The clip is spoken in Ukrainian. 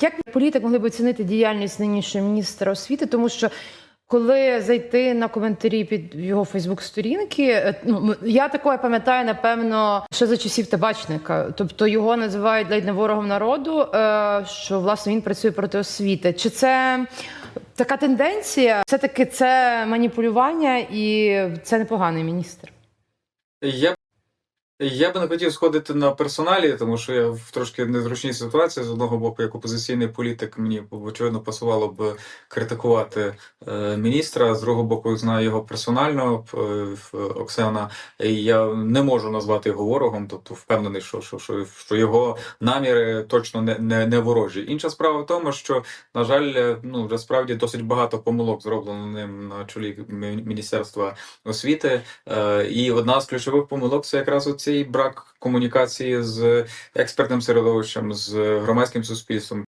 Як політик могли б оцінити діяльність нинішнього міністра освіти, тому що коли зайти на коментарі під його Фейсбук-сторінки, е, ну я такое пам'ятаю, напевно, ще за часів табачника. Тобто його називають ледь не ворогом народу, е, що власне він працює проти освіти. Чи це така тенденція? Все таки це маніпулювання, і це непоганий міністр. Я, я би не хотів сходити на персоналі, тому що я в трошки незручній ситуації. З одного боку, як опозиційний політик, мені очевидно пасувало б критикувати е, міністра. З другого боку, знаю його персонально е, Оксана. І я не можу назвати його ворогом, тобто впевнений, що, що, що, що його наміри точно не, не, не ворожі. Інша справа в тому, що на жаль, е, ну вже справді досить багато помилок зроблено ним на чолі міністерства освіти. І одна з ключових помилок це якраз оцей брак комунікації з експертним середовищем, з громадським суспільством.